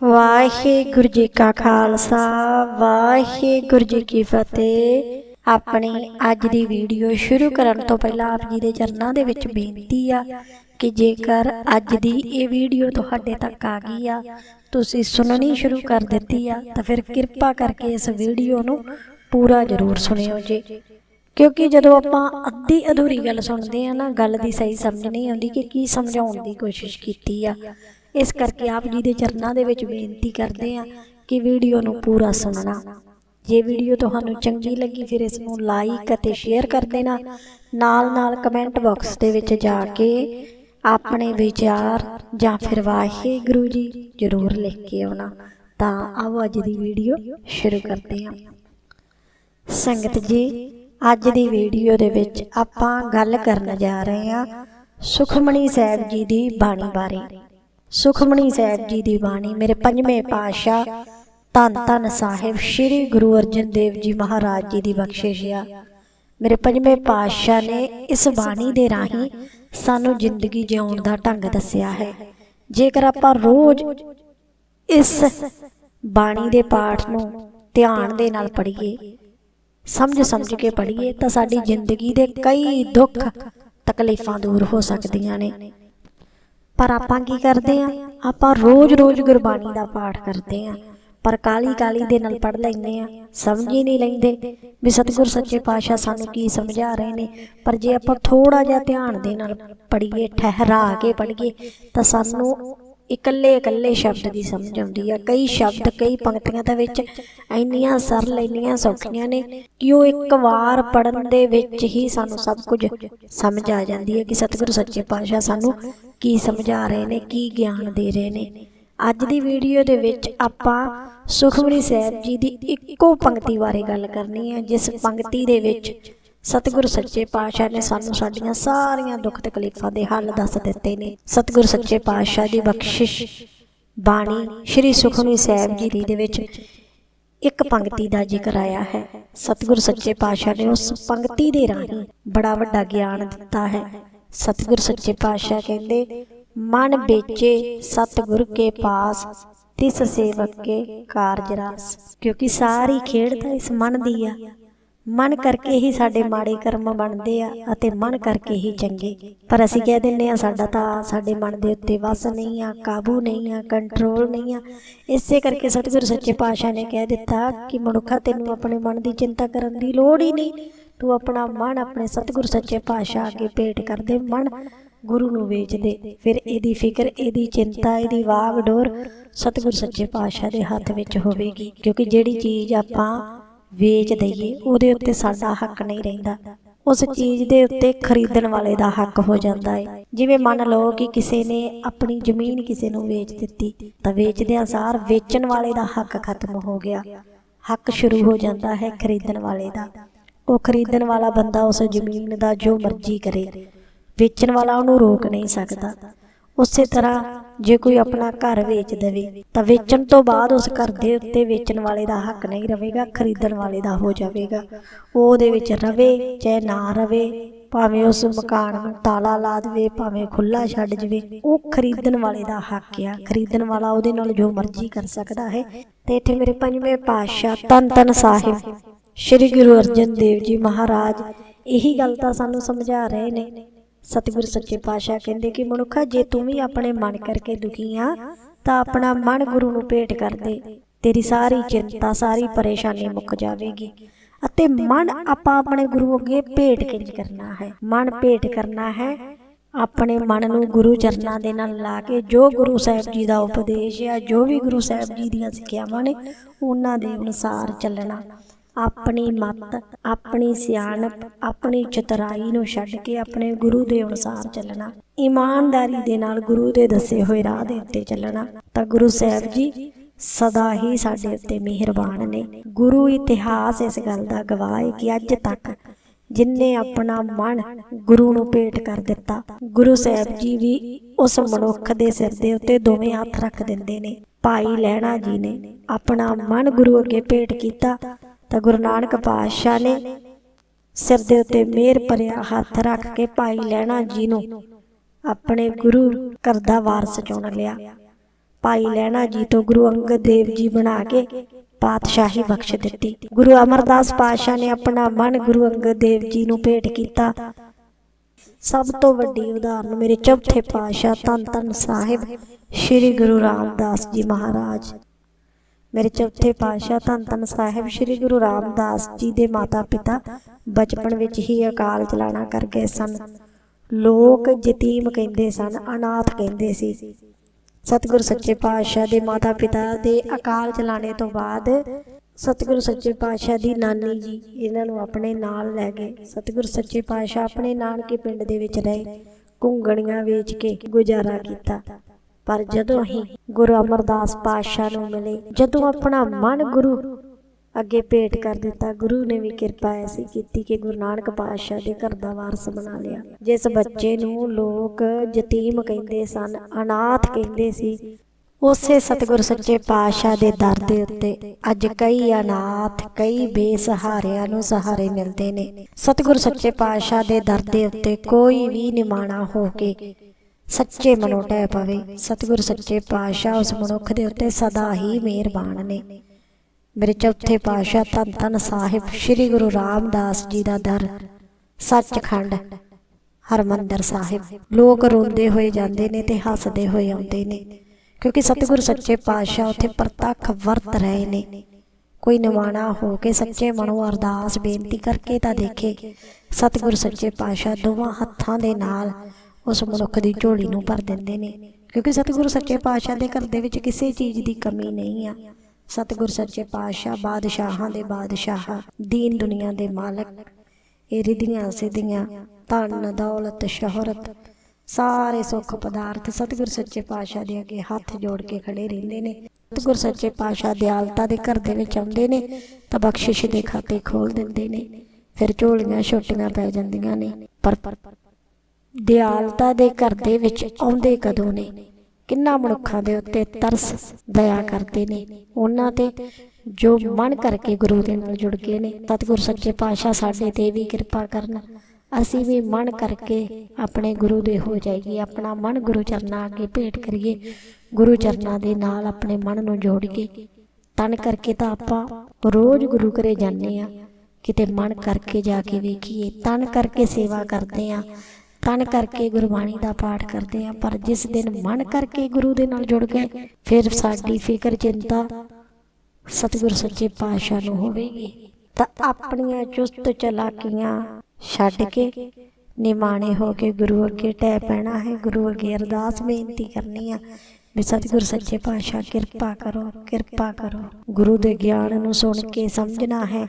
ਵਾਹਿਗੁਰੂ ਜੀ ਕਾ ਖਾਲਸਾ, ਵਾਹਿਗੁਰੂ ਜੀ ਕੀ ਫਤਿਹ। ਆਪਣੀ ਅੱਜ ਦੀ ਵੀਡੀਓ ਸ਼ੁਰੂ ਕਰਨ ਤੋਂ ਪਹਿਲਾਂ ਆਪ ਜੀ ਦੇ ਚਰਨਾਂ ਦੇ ਵਿੱਚ ਬੇਨਤੀ ਆ ਕਿ ਜੇਕਰ ਅੱਜ ਦੀ ਇਹ ਵੀਡੀਓ ਤੁਹਾਡੇ ਤੱਕ ਆ ਗਈ ਆ, ਤੁਸੀਂ ਸੁਣਨੀ ਸ਼ੁਰੂ ਕਰ ਦਿੱਤੀ ਆ, ਤਾਂ ਫਿਰ ਕਿਰਪਾ ਕਰਕੇ ਇਸ ਵੀਡੀਓ ਨੂੰ ਪੂਰਾ ਜ਼ਰੂਰ ਸੁਣਿਓ ਜੀ। ਕਿਉਂਕਿ ਜਦੋਂ ਆਪਾਂ ਅੱਧੀ ਅਧੂਰੀ ਗੱਲ ਸੁਣਦੇ ਆ ਨਾ, ਗੱਲ ਦੀ ਸਹੀ ਸਮਝ ਨਹੀਂ ਆਉਂਦੀ ਕਿ ਕੀ ਸਮਝਾਉਣ ਦੀ ਕੋਸ਼ਿਸ਼ ਕੀਤੀ ਆ। ਇਸ ਕਰਕੇ ਆਪ ਜੀ ਦੇ ਚਰਨਾਂ ਦੇ ਵਿੱਚ ਬੇਨਤੀ ਕਰਦੇ ਆ ਕਿ ਵੀਡੀਓ ਨੂੰ ਪੂਰਾ ਸੁਣਨਾ। ਜੇ ਵੀਡੀਓ ਤੁਹਾਨੂੰ ਚੰਗੀ ਲੱਗੀ, ਫਿਰ ਇਸ ਨੂੰ ਲਾਈਕ ਅਤੇ ਸ਼ੇਅਰ ਕਰ ਦੇਣਾ। ਨਾਲ ਨਾਲ ਕਮੈਂਟ ਬਾਕਸ ਦੇ ਵਿੱਚ ਜਾ ਕੇ ਆਪਣੇ ਵਿਚਾਰ ਜਾਂ ਫਿਰ ਵਾਹਿਗੁਰੂ ਜੀ ਜ਼ਰੂਰ ਲਿਖ ਕੇ ਆਉਣਾ। ਤਾਂ ਆਓ ਅੱਜ ਦੀ ਵੀਡੀਓ ਸ਼ੁਰੂ ਕਰਦੇ ਹਾਂ। ਸੰਗਤ ਜੀ, ਅੱਜ ਦੀ ਵੀਡੀਓ ਦੇ ਵਿੱਚ ਆਪਾਂ ਗੱਲ ਕਰਨ ਜਾ ਰਹੇ ਹਾਂ ਸੁਖਮਣੀ ਸਾਹਿਬ ਜੀ ਦੀ ਬਾਣੀ ਬਾਰੇ। ਸੁਖਮਣੀ ਸਾਹਿਬ ਜੀ ਦੀ ਬਾਣੀ, ਮੇਰੇ ਪੰਜਵੇਂ ਪਾਤਸ਼ਾਹ ਧੰਨ ਧੰਨ ਸਾਹਿਬ ਸ੍ਰੀ ਗੁਰੂ ਅਰਜਨ ਦੇਵ ਜੀ ਮਹਾਰਾਜ ਜੀ ਦੀ ਬਖਸ਼ਿਸ਼ ਆ। ਮੇਰੇ ਪੰਜਵੇਂ ਪਾਤਸ਼ਾਹ ਨੇ ਇਸ ਬਾਣੀ ਦੇ ਰਾਹੀਂ ਸਾਨੂੰ ਜ਼ਿੰਦਗੀ ਜਿਉਣ ਦਾ ਢੰਗ ਦੱਸਿਆ ਹੈ। ਜੇਕਰ ਆਪਾਂ ਰੋਜ਼ ਇਸ ਬਾਣੀ ਦੇ ਪਾਠ ਨੂੰ ਧਿਆਨ ਦੇ ਨਾਲ ਪੜ੍ਹੀਏ, ਸਮਝ ਸਮਝ ਕੇ ਪੜ੍ਹੀਏ, ਤਾਂ ਸਾਡੀ ਜ਼ਿੰਦਗੀ ਦੇ ਕਈ ਦੁੱਖ ਤਕਲੀਫਾਂ ਦੂਰ ਹੋ ਸਕਦੀਆਂ ਨੇ। ਪਰ ਆਪਾਂ ਕੀ ਕਰਦੇ ਆ? ਆਪਾਂ ਰੋਜ਼-ਰੋਜ਼ ਗੁਰਬਾਣੀ ਦਾ ਪਾਠ ਕਰਦੇ ਆ। ਪਰ ਕਾਲੀ ਕਾਲੀ ਦੇ ਨਾਲ ਪੜ ਲੈਂਦੇ ਆ। ਸਮਝ ਹੀ ਨਹੀਂ ਲੈਂਦੇ ਵੀ ਸਤਿਗੁਰ ਸੱਚੇ ਪਾਤਸ਼ਾਹ ਸਾਨੂੰ ਕੀ ਸਮਝਾ ਰਹੇ ਨੇ। ਪਰ ਜੇ ਆਪਾਂ ਥੋੜਾ ਜਿਹਾ ਧਿਆਨ ਦੇ ਨਾਲ ਪੜ੍ਹੀਏ, ਠਹਿਰਾ ਕੇ ਪੜ੍ਹੀਏ, ਤਾਂ ਸਾਨੂੰ ਇਕੱਲੇ ਇਕੱਲੇ ਸ਼ਬਦ ਦੀ ਸਮਝ ਆਉਂਦੀ ਆ। ਕਈ ਸ਼ਬਦ, ਕਈ ਪੰਕਤੀਆਂ ਦੇ ਵਿੱਚ ਇੰਨੀਆਂ ਸਰਲ, ਇੰਨੀਆਂ ਸੌਖੀਆਂ ਨੇ ਕਿ ਉਹ ਇੱਕ ਵਾਰ ਪੜਨ ਦੇ ਵਿੱਚ ਹੀ ਸਾਨੂੰ ਸਭ ਕੁਝ ਸਮਝ ਆ ਜਾਂਦੀ ਹੈ ਕਿ ਸਤਿਗੁਰੂ ਸੱਚੇ ਪਾਤਸ਼ਾਹ ਸਾਨੂੰ ਕੀ ਸਮਝਾ ਰਹੇ ਨੇ, ਕੀ ਗਿਆਨ ਦੇ ਰਹੇ ਨੇ। ਅੱਜ ਦੀ ਵੀਡੀਓ ਦੇ ਵਿੱਚ ਆਪਾਂ ਸੁਖਮਨੀ ਸਾਹਿਬ ਜੀ ਦੀ ਇੱਕੋ ਪੰਕਤੀ ਬਾਰੇ ਗੱਲ ਕਰਨੀ ਹੈ, ਜਿਸ ਪੰਕਤੀ ਦੇ ਵਿੱਚ ਸਤਿਗੁਰ ਸੱਚੇ ਪਾਤਸ਼ਾਹ ਨੇ ਸਾਨੂੰ ਸਾਡੀਆਂ ਸਾਰੀਆਂ ਦੁੱਖ ਤਕਲੀਫਾਂ ਦੇ ਹੱਲ ਦੱਸ ਦਿੱਤੇ ਨੇ। ਸਤਿਗੁਰ ਸੱਚੇ ਪਾਤਸ਼ਾਹ ਦੀ ਬਖਸ਼ਿਸ਼ ਬਾਣੀ ਸ੍ਰੀ ਸੁਖਮਨੀ ਸਾਹਿਬ ਜੀ ਦੀ ਦੇ ਵਿੱਚ ਇੱਕ ਪੰਕਤੀ ਦਾ ਜ਼ਿਕਰ ਆਇਆ ਹੈ। ਸਤਿਗੁਰ ਸੱਚੇ ਪਾਤਸ਼ਾਹ ਨੇ ਉਸ ਪੰਕਤੀ ਦੇ ਰਾਹੀਂ ਬੜਾ ਵੱਡਾ ਗਿਆਨ ਦਿੱਤਾ ਹੈ। ਸਤਿਗੁਰ ਸੱਚੇ ਪਾਤਸ਼ਾਹ ਕਹਿੰਦੇ, ਮਨ ਵੇਚੇ ਸਤਿਗੁਰ ਕੇ ਪਾਸ, ਤਿਸ ਸੇਵਕ ਕੇ ਕਾਰਜ ਰਾਸ। ਕਿਉਂਕਿ ਸਾਰੀ ਖੇਡ ਤਾਂ ਇਸ ਮਨ ਦੀ ਆ। ਮਨ ਕਰਕੇ ਹੀ ਸਾਡੇ ਮਾੜੇ ਕਰਮ ਬਣਦੇ ਆ ਅਤੇ ਮਨ ਕਰਕੇ ਹੀ ਚੰਗੇ। ਪਰ ਅਸੀਂ ਕਹਿ ਦਿੰਨੇ ਆ ਸਾਡਾ ਤਾਂ ਸਾਡੇ ਮਨ ਦੇ ਉੱਤੇ ਵਸ ਨਹੀਂ ਆ ਕਾਬੂ ਨਹੀਂ ਆ ਕੰਟਰੋਲ ਨਹੀਂ ਆ ਇਸੇ ਕਰਕੇ ਸਤਿਗੁਰੂ ਸੱਚੇ ਪਾਤਸ਼ਾਹ ਨੇ ਕਹਿ ਦਿੱਤਾ ਕਿ ਮਨੁੱਖਾ ਤੈਨੂੰ ਆਪਣੇ ਮਨ ਦੀ ਚਿੰਤਾ ਕਰਨ ਦੀ ਲੋੜ ਹੀ ਨਹੀਂ। ਤੂੰ ਆਪਣਾ ਮਨ ਆਪਣੇ ਸਤਿਗੁਰੂ ਸੱਚੇ ਪਾਤਸ਼ਾਹ ਅੱਗੇ ਭੇਟ ਕਰ ਦੇ ਮਨ ਗੁਰੂ ਨੂੰ ਵੇਚ ਦੇ ਫਿਰ ਇਹਦੀ ਫਿਕਰ ਇਹਦੀ ਚਿੰਤਾ ਇਹਦੀ ਵਾਗ ਡੋਰ ਸਤਿਗੁਰੂ ਸੱਚੇ ਪਾਤਸ਼ਾਹ ਦੇ ਹੱਥ ਵਿੱਚ ਹੋਵੇਗੀ ਕਿਉਂਕਿ ਜਿਹੜੀ ਚੀਜ਼ ਆਪਾਂ ਵੇਚ ਦਈਏ, ਉਹਦੇ ਉੱਤੇ ਸਾਡਾ ਹੱਕ ਨਹੀਂ ਰਹਿੰਦਾ। ਉਸ ਚੀਜ਼ ਦੇ ਉੱਤੇ ਖਰੀਦਣ ਵਾਲੇ ਦਾ ਹੱਕ ਹੋ ਜਾਂਦਾ ਹੈ ਜਿਵੇਂ ਮੰਨ ਲਓ ਕਿ ਕਿਸੇ ਨੇ ਆਪਣੀ ਜ਼ਮੀਨ ਕਿਸੇ ਨੂੰ ਵੇਚ ਦਿੱਤੀ, ਤਾਂ ਵੇਚਦਿਆਂ ਸਾਰ ਵੇਚਣ ਵਾਲੇ ਦਾ ਹੱਕ ਖਤਮ ਹੋ ਗਿਆ। ਹੱਕ ਸ਼ੁਰੂ ਹੋ ਜਾਂਦਾ ਹੈ ਖਰੀਦਣ ਵਾਲੇ ਦਾ। ਉਹ ਖਰੀਦਣ ਵਾਲਾ ਬੰਦਾ ਉਸ ਜ਼ਮੀਨ ਦਾ ਜੋ ਮਰਜ਼ੀ ਕਰੇ। ਵੇਚਣ ਵਾਲਾ ਉਹਨੂੰ ਰੋਕ ਨਹੀਂ ਸਕਦਾ। ਉਸੇ ਤਰ੍ਹਾਂ ਜੇ ਕੋਈ ਆਪਣਾ ਘਰ ਵੇਚ ਦੇਵੇ, ਤਾਂ ਵੇਚਣ ਤੋਂ ਬਾਅਦ ਉਸ ਘਰ ਦੇ ਉੱਤੇ ਵੇਚਣ ਵਾਲੇ ਦਾ ਹੱਕ ਨਹੀਂ ਰਹੇਗਾ, ਖਰੀਦਣ ਵਾਲੇ ਦਾ ਹੋ ਜਾਵੇਗਾ। ਉਹ ਉਹਦੇ ਵਿੱਚ ਰਵੇ, ਚਾਹੇ ਨਾ ਰਵੇ, ਭਾਵੇਂ ਉਸ ਮਕਾਨ ਨੂੰ ਤਾਲਾ ਲਾ ਦੇਵੇ, ਭਾਵੇਂ ਖੁੱਲਾ ਛੱਡ ਜਵੇ ਉਹ ਖਰੀਦਣ ਵਾਲੇ ਦਾ ਹੱਕ ਆ। ਖਰੀਦਣ ਵਾਲਾ ਉਹਦੇ ਨਾਲ ਜੋ ਮਰਜ਼ੀ ਕਰ ਸਕਦਾ ਹੈ। ਤੇ ਇੱਥੇ ਮੇਰੇ ਪੰਜਵੇਂ ਪਾਤਸ਼ਾਹ ਤਨ ਤਨ ਸਾਹਿਬ, ਸ੍ਰੀ ਗੁਰੂ ਅਰਜਨ ਦੇਵ ਜੀ ਮਹਾਰਾਜ, ਇਹੀ ਗੱਲ ਤਾਂ ਸਾਨੂੰ ਸਮਝਾ ਰਹੇ ਨੇ। ਸਤਿਗੁਰ ਸੱਚੇ ਪਾਤਸ਼ਾਹ ਕਹਿੰਦੇ ਕਿ ਮਨੁੱਖਾ, ਜੇ ਤੂੰ ਵੀ ਆਪਣੇ ਮਨ ਕਰਕੇ ਦੁਖੀ ਆ, ਤਾਂ ਆਪਣਾ ਮਨ ਗੁਰੂ ਨੂੰ ਭੇਟ ਕਰ ਦੇ। ਤੇਰੀ ਸਾਰੀ ਚਿੰਤਾ, ਸਾਰੀ ਪਰੇਸ਼ਾਨੀ ਮੁੱਕ ਜਾਵੇਗੀ ਅਤੇ ਮਨ ਆਪਾਂ ਆਪਣੇ ਗੁਰੂ ਅੱਗੇ ਭੇਟ ਕਿੰਜ ਕਰਨਾ ਹੈ? ਮਨ ਭੇਟ ਕਰਨਾ ਹੈ ਆਪਣੇ ਮਨ ਨੂੰ ਗੁਰੂ ਚਰਨਾਂ ਦੇ ਨਾਲ ਲਾ ਕੇ, ਜੋ ਗੁਰੂ ਸਾਹਿਬ ਜੀ ਦਾ ਉਪਦੇਸ਼ ਆ, ਜੋ ਵੀ ਗੁਰੂ ਸਾਹਿਬ ਜੀ ਦੀਆਂ ਸਿੱਖਿਆਵਾਂ ਨੇ, ਉਹਨਾਂ ਦੇ ਅਨੁਸਾਰ ਚੱਲਣਾ। ਆਪਣੀ ਮੱਤ, ਆਪਣੀ ਸਿਆਣਪ, ਆਪਣੀ ਚਤਰਾਈ ਨੂੰ ਛੱਡ ਕੇ ਆਪਣੇ ਗੁਰੂ ਦੇ ਅਨੁਸਾਰ ਚੱਲਣਾ। ਇਮਾਨਦਾਰੀ ਦੇ ਨਾਲ ਗੁਰੂ ਦੇ ਦੱਸੇ ਹੋਏ ਰਾਹ ਦੇ ਉੱਤੇ ਚੱਲਣਾ। ਤਾਂ ਗੁਰੂ ਸਾਹਿਬ ਜੀ ਸਦਾ ਹੀ ਸਾਡੇ ਉੱਤੇ ਮਿਹਰਬਾਨ ਨੇ। ਗੁਰੂ ਇਤਿਹਾਸ ਇਸ ਗੱਲ ਦਾ ਗਵਾਹ ਹੈ ਕਿ ਅੱਜ ਤੱਕ ਜਿਨਨੇ ਆਪਣਾ ਮਨ ਗੁਰੂ ਨੂੰ ਭੇਟ ਕਰ ਦਿੱਤਾ, ਗੁਰੂ ਸਾਹਿਬ ਜੀ ਵੀ ਉਸ ਮਨੁੱਖ ਦੇ ਸਿਰ ਦੇ ਉੱਤੇ ਦੋਵੇਂ ਹੱਥ ਰੱਖ ਦਿੰਦੇ ਨੇ। ਭਾਈ ਲੈਣਾ ਜੀ ਨੇ ਆਪਣਾ ਮਨ ਗੁਰੂ ਅੱਗੇ ਭੇਟ ਕੀਤਾ ਤਾਂ ਗੁਰੂ ਨਾਨਕ ਪਾਤਸ਼ਾਹ ਨੇ ਸਿਰ ਦੇ ਉੱਤੇ ਮਿਹਰ ਭਰਿਆ ਹੱਥ ਰੱਖ ਕੇ ਭਾਈ ਲੈਣਾ ਜੀ ਨੂੰ ਆਪਣੇ ਗੁਰੂ ਘਰ ਦਾ ਵਾਰਸ ਚੁਣ ਲਿਆ। ਭਾਈ ਲੈਣਾ ਜੀ ਤੋਂ ਗੁਰੂ ਅੰਗਦ ਦੇਵ ਜੀ ਬਣਾ ਕੇ ਪਾਤਸ਼ਾਹੀ ਬਖਸ਼ ਦਿੱਤੀ। ਗੁਰੂ ਅਮਰਦਾਸ ਪਾਤਸ਼ਾਹ ਨੇ ਆਪਣਾ ਮਨ ਗੁਰੂ ਅੰਗਦ ਦੇਵ ਜੀ ਨੂੰ ਭੇਟ ਕੀਤਾ। ਸਭ ਤੋਂ ਵੱਡੀ ਉਦਾਹਰਨ ਮੇਰੇ ਚੌਥੇ ਪਾਤਸ਼ਾਹ ਧੰਨ ਧੰਨ ਸਾਹਿਬ, ਸ੍ਰੀ ਗੁਰੂ ਰਾਮਦਾਸ ਜੀ ਮਹਾਰਾਜ। ਮੇਰੇ ਚੌਥੇ ਪਾਤਸ਼ਾਹ ਧੰਨ ਧੰਨ ਸਾਹਿਬ ਸ੍ਰੀ ਗੁਰੂ ਰਾਮਦਾਸ ਜੀ ਦੇ ਮਾਤਾ ਪਿਤਾ ਬਚਪਨ ਵਿੱਚ ਹੀ ਅਕਾਲ ਚਲਾਣਾ ਕਰ ਗਏ ਸਨ। ਲੋਕ ਯਤੀਮ ਕਹਿੰਦੇ ਸਨ, ਅਨਾਥ ਕਹਿੰਦੇ ਸੀ। ਸਤਿਗੁਰ ਸੱਚੇ ਪਾਤਸ਼ਾਹ ਦੇ ਮਾਤਾ ਪਿਤਾ ਦੇ ਅਕਾਲ ਚਲਾਣੇ ਤੋਂ ਬਾਅਦ ਸਤਿਗੁਰ ਸੱਚੇ ਪਾਤਸ਼ਾਹ ਦੀ ਨਾਨੀ ਜੀ ਇਹਨਾਂ ਨੂੰ ਆਪਣੇ ਨਾਲ ਲੈ ਗਏ। ਸਤਿਗੁਰ ਸੱਚੇ ਪਾਤਸ਼ਾਹ ਆਪਣੇ ਨਾਨਕੇ ਪਿੰਡ ਦੇ ਵਿੱਚ ਰਹੇ, ਘੁੰਗਣੀਆਂ ਵੇਚ ਕੇ ਗੁਜ਼ਾਰਾ ਕੀਤਾ। ਪਰ ਜਦੋਂ ਹੀ ਗੁਰੂ ਅਮਰਦਾਸ ਪਾਤਸ਼ਾਹ ਨੂੰ ਮਿਲੇ, ਜਦੋਂ ਆਪਣਾ ਮਨ ਗੁਰੂ ਅੱਗੇ ਭੇਟ ਕਰ ਦਿੱਤਾ, ਗੁਰੂ ਨੇ ਵੀ ਕਿਰਪਾ ਐਸੀ ਕੀਤੀ ਕਿ ਗੁਰੂ ਨਾਨਕ ਪਾਤਸ਼ਾਹ ਦੇ ਘਰ ਦਾ ਵਾਰਸ ਬਣਾ ਲਿਆ। ਜਿਸ ਬੱਚੇ ਨੂੰ ਲੋਕ ਯਤੀਮ ਕਹਿੰਦੇ ਸਨ, ਅਨਾਥ ਕਹਿੰਦੇ ਸੀ, ਉਸੇ ਸਤਿਗੁਰ ਸੱਚੇ ਪਾਤਸ਼ਾਹ ਦੇ ਦਰ ਦੇ ਉੱਤੇ ਅੱਜ ਕਈ ਅਨਾਥ, ਕਈ ਬੇਸਹਾਰਿਆਂ ਨੂੰ ਸਹਾਰੇ ਮਿਲਦੇ ਨੇ। ਸਤਿਗੁਰ ਸੱਚੇ ਪਾਤਸ਼ਾਹ ਦੇ ਦਰ ਦੇ ਉੱਤੇ ਕੋਈ ਵੀ ਨਿਮਾਣਾ ਹੋ ਕੇ ਸੱਚੇ ਮਨੋਂ ਟਹਿ ਪਵੇ, ਸਤਿਗੁਰ ਸੱਚੇ ਪਾਤਸ਼ਾਹ ਉਸ ਮਨੁੱਖ ਦੇ ਉੱਤੇ ਸਦਾ ਹੀ ਮਿਹਰਬਾਨ ਨੇ। ਮੇਰੇ ਚੌਥੇ ਪਾਤਸ਼ਾਹ ਧੰਨ ਧੰਨ ਸਾਹਿਬ ਸ੍ਰੀ ਗੁਰੂ ਰਾਮਦਾਸ ਜੀ ਦਾ ਦਰ, ਸੱਚਖੰਡ, ਹਰਮੰਦਰ ਸਾਹਿਬ। ਲੋਕ ਰੋਂਦੇ ਹੋਏ ਜਾਂਦੇ ਨੇ ਤੇ ਹੱਸਦੇ ਹੋਏ ਆਉਂਦੇ ਨੇ, ਕਿਉਂਕਿ ਸਤਿਗੁਰ ਸੱਚੇ ਪਾਤਸ਼ਾਹ ਉੱਥੇ ਪ੍ਰਤੱਖ ਵਰਤ ਰਹੇ ਨੇ। ਕੋਈ ਨਿਵਾਣਾ ਹੋ ਕੇ ਸੱਚੇ ਮਨੋਂ ਅਰਦਾਸ ਬੇਨਤੀ ਕਰਕੇ ਤਾਂ ਦੇਖੇ, ਸਤਿਗੁਰ ਸੱਚੇ ਪਾਤਸ਼ਾਹ ਦੋਵਾਂ ਹੱਥਾਂ ਦੇ ਨਾਲ ਉਸ ਮਨੁੱਖ ਦੀ ਝੋਲੀ ਨੂੰ ਭਰ ਦਿੰਦੇ ਨੇ, ਕਿਉਂਕਿ ਸਤਿਗੁਰੂ ਸੱਚੇ ਪਾਤਸ਼ਾਹ ਦੇ ਘਰ ਦੇ ਵਿੱਚ ਕਿਸੇ ਚੀਜ਼ ਦੀ ਕਮੀ ਨਹੀਂ ਆ। ਸਤਿਗੁਰ ਸੱਚੇ ਪਾਤਸ਼ਾਹ, ਬਾਦਸ਼ਾਹਾਂ ਦੇ ਬਾਦਸ਼ਾਹ, ਦੀਨ ਦੁਨੀਆ ਦੇ ਮਾਲਕ, ਇਹ ਰਿਧੀਆਂ ਸਿਧੀਆਂ, ਧਨ, ਦੌਲਤ, ਸ਼ੋਹਰਤ, ਸਾਰੇ ਸੁੱਖ ਪਦਾਰਥ ਸਤਿਗੁਰ ਸੱਚੇ ਪਾਤਸ਼ਾਹ ਦੇ ਅੱਗੇ ਹੱਥ ਜੋੜ ਕੇ ਖੜੇ ਰਹਿੰਦੇ ਨੇ। ਸਤਿਗੁਰ ਸੱਚੇ ਪਾਤਸ਼ਾਹ ਦਿਆਲਤਾ ਦੇ ਘਰ ਦੇ ਵਿੱਚ ਆਉਂਦੇ ਨੇ, ਤਾਂ ਬਖਸ਼ਿਸ਼ ਦੇ ਖਾਤੇ ਖੋਲ ਦਿੰਦੇ ਨੇ। ਫਿਰ ਝੋਲੀਆਂ ਛੋਟੀਆਂ ਪੈ ਜਾਂਦੀਆਂ ਨੇ। ਪਰ ਦਿਆਲਤਾ ਦੇ ਘਰ ਦੇ ਵਿੱਚ ਆਉਂਦੇ ਕਦੋਂ ਨੇ? ਕਿੰਨਾ ਮਨੁੱਖਾਂ ਦੇ ਉੱਤੇ ਤਰਸ ਦਇਆ ਕਰਦੇ ਨੇ? ਉਹਨਾਂ ਤੇ ਜੋ ਮਨ ਕਰਕੇ ਗੁਰੂ ਦੇ ਨਾਲ ਜੁੜ ਗਏ ਨੇ, ਸਤਿਗੁਰ ਸੱਚੇ ਪਾਤਸ਼ਾਹ ਸਾਡੇ ਤੇ ਵੀ ਕਿਰਪਾ ਕਰਨ। ਅਸੀਂ ਵੀ ਮਨ ਕਰਕੇ ਆਪਣੇ ਗੁਰੂ ਦੇ ਹੋ ਜਾਈਏ, ਆਪਣਾ ਮਨ ਗੁਰੂ ਚਰਨਾਂ ਅੱਗੇ ਭੇਟ ਕਰੀਏ, ਗੁਰੂ ਚਰਨਾਂ ਦੇ ਨਾਲ ਆਪਣੇ ਮਨ ਨੂੰ ਜੋੜੀਏ ਤਨ ਕਰਕੇ ਤਾਂ ਆਪਾਂ ਰੋਜ਼ ਗੁਰੂ ਘਰੇ ਜਾਂਦੇ ਆ ਕਿਤੇ ਮਨ ਕਰਕੇ ਜਾ ਕੇ ਵੇਖੀਏ, ਤਨ ਕਰਕੇ ਸੇਵਾ ਕਰਦੇ ਆ ਤਨ ਕਰਕੇ ਗੁਰਬਾਣੀ ਦਾ ਪਾਠ ਕਰਦੇ ਆ ਪਰ ਜਿਸ ਦਿਨ ਮਨ ਕਰਕੇ ਗੁਰੂ ਦੇ ਨਾਲ ਜੁੜ ਗਏ, ਫਿਰ ਸਾਡੀ ਫਿਕਰ ਚਿੰਤਾ ਸਤਿਗੁਰ ਸੱਚੇ ਪਾਤਸ਼ਾਹ ਨੂੰ ਹੋਵੇਗੀ। ਤਾਂ ਆਪਣੀਆਂ ਚੁਸਤ ਚਲਾਕੀਆਂ ਛੱਡ ਕੇ ਨਿਮਾਣੇ ਹੋ ਕੇ ਗੁਰੂ ਅੱਗੇ ਟਹਿ ਪੈਣਾ ਹੈ। ਗੁਰੂ ਅੱਗੇ ਅਰਦਾਸ ਬੇਨਤੀ ਕਰਨੀ ਆ ਵੀ ਸਤਿਗੁਰ ਸੱਚੇ ਪਾਤਸ਼ਾਹ, ਕਿਰਪਾ ਕਰੋ ਕਿਰਪਾ ਕਰੋ। ਗੁਰੂ ਦੇ ਗਿਆਨ ਨੂੰ ਸੁਣ ਕੇ ਸਮਝਣਾ ਹੈ